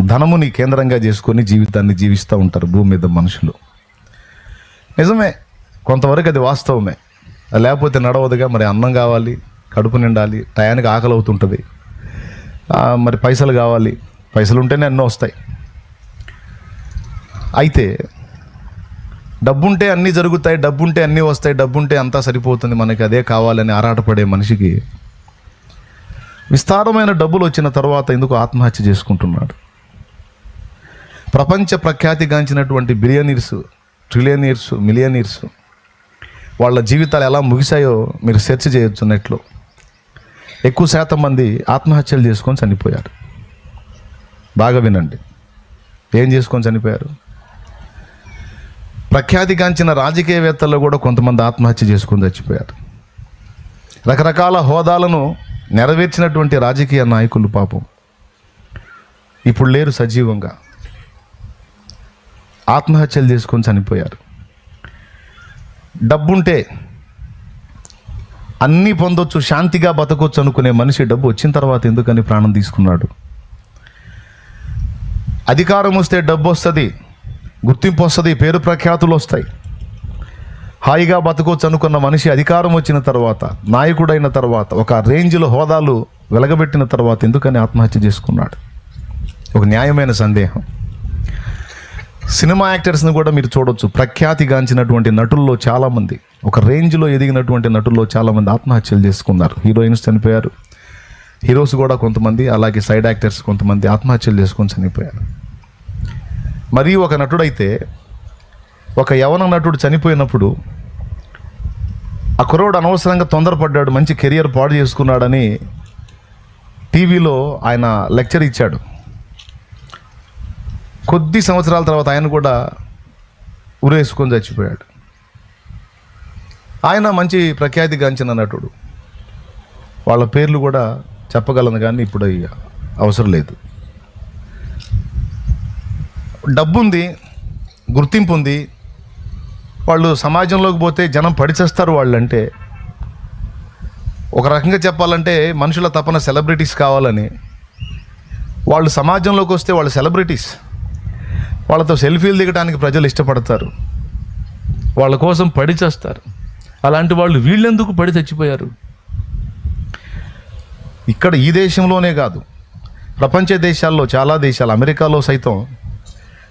ధనముని కేంద్రంగా చేసుకొని జీవితాన్ని జీవిస్తూ ఉంటారు భూమి మీద మనుషులు. నిజమే కొంతవరకు అది వాస్తవమే. లేకపోతే నడవదుగా మరి అన్నం కావాలి కడుపు నిండాలి టయానికి ఆకలి అవుతుంటుంది. మరి పైసలు కావాలి పైసలు ఉంటేనే అన్నీ వస్తాయి. అయితే డబ్బుంటే అన్నీ జరుగుతాయి డబ్బుంటే అన్నీ వస్తాయి డబ్బుంటే అంతా సరిపోతుంది మనకి అదే కావాలని ఆరాటపడే మనిషికి విస్తారమైన డబ్బులు వచ్చిన తర్వాత ఎందుకు ఆత్మహత్య చేసుకుంటున్నాడు? ప్రపంచ ప్రఖ్యాతిగాంచినటువంటి బిలియనీర్స్ ట్రిలియనీర్స్ మిలియనీర్స్ వాళ్ళ జీవితాలు ఎలా ముగిశాయో మీరు సెర్చ్ చేయొచ్చు నెట్లో. ఎక్కువ శాతం మంది ఆత్మహత్యలు చేసుకొని చనిపోయారు. బాగా వినండి. ఏం చేసుకొని చనిపోయారు? ప్రఖ్యాతిగాంచిన రాజకీయవేత్తల్లో కూడా కొంతమంది ఆత్మహత్య చేసుకొని చచ్చిపోయారు. రకరకాల హోదాలను నెరవేర్చినటువంటి రాజకీయ నాయకులు పాపం. ఇప్పుడు లేరు సజీవంగా. ఆత్మహత్యలు చేసుకొని చనిపోయారు. డబ్బుంటే అన్నీ పొందొచ్చు శాంతిగా బతకొచ్చు అనుకునే మనిషి డబ్బు వచ్చిన తర్వాత ఎందుకని ప్రాణం తీసుకున్నాడు? అధికారం వస్తే డబ్బు వస్తుంది గుర్తింపు వస్తుంది పేరు ప్రఖ్యాతులు వస్తాయి. హాయిగా బతకొచ్చు అనుకున్న మనిషి అధికారం వచ్చిన తర్వాత నాయకుడైన తర్వాత ఒక రేంజ్లో హోదాలు వెలగబెట్టిన తర్వాత ఎందుకని ఆత్మహత్య చేసుకున్నాడు? ఒక న్యాయమైన సందేహం. సినిమా యాక్టర్స్ని కూడా మీరు చూడొచ్చు. ప్రఖ్యాతిగాంచినటువంటి నటుల్లో చాలామంది ఒక రేంజ్లో ఎదిగినటువంటి నటుల్లో చాలామంది ఆత్మహత్యలు చేసుకున్నారు. హీరోయిన్స్ చనిపోయారు. హీరోస్ కూడా కొంతమంది అలాగే సైడ్ యాక్టర్స్ కొంతమంది ఆత్మహత్యలు చేసుకొని చనిపోయారు. మరియు ఒక నటుడైతే ఒక యవన నటుడు చనిపోయినప్పుడు ఆ కుర్రోడు అనవసరంగా తొందరపడ్డాడు మంచి కెరియర్ పాడు చేసుకున్నాడని టీవీలో ఆయన లెక్చర్ ఇచ్చాడు. కొద్ది సంవత్సరాల తర్వాత ఆయన కూడా ఉరేసుకొని చచ్చిపోయాడు. ఆయన మంచి ప్రఖ్యాతిగాంచిన నటుడు. వాళ్ళ పేర్లు కూడా చెప్పగలను కానీ ఇప్పుడు ఇక అవసరం లేదు. డబ్బు ఉంది గుర్తింపు ఉంది. వాళ్ళు సమాజంలోకి పోతే జనం పడిచేస్తారు వాళ్ళు అంటే ఒక రకంగా చెప్పాలంటే మనుషుల తపన సెలబ్రిటీస్ కావాలని. వాళ్ళు సమాజంలోకి వస్తే వాళ్ళు సెలబ్రిటీస్. వాళ్ళతో సెల్ఫీలు దిగడానికి ప్రజలు ఇష్టపడతారు. వాళ్ళ కోసం పడి చేస్తారు. అలాంటి వాళ్ళు వీళ్ళెందుకు పడి చచ్చిపోయారు? ఇక్కడ ఈ దేశంలోనే కాదు ప్రపంచ దేశాల్లో చాలా దేశాలు అమెరికాలో సైతం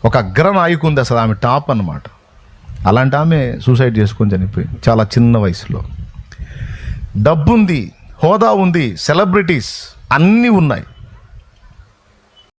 ఒక అగ్ర నాయకు ఉంది అసలు ఆమె టాప్ అన్నమాట. అలాంటి ఆమె సూసైడ్ చేసుకొని చనిపోయింది చాలా చిన్న వయసులో. డబ్బు ఉంది హోదా ఉంది సెలబ్రిటీస్ అన్నీ ఉన్నాయి.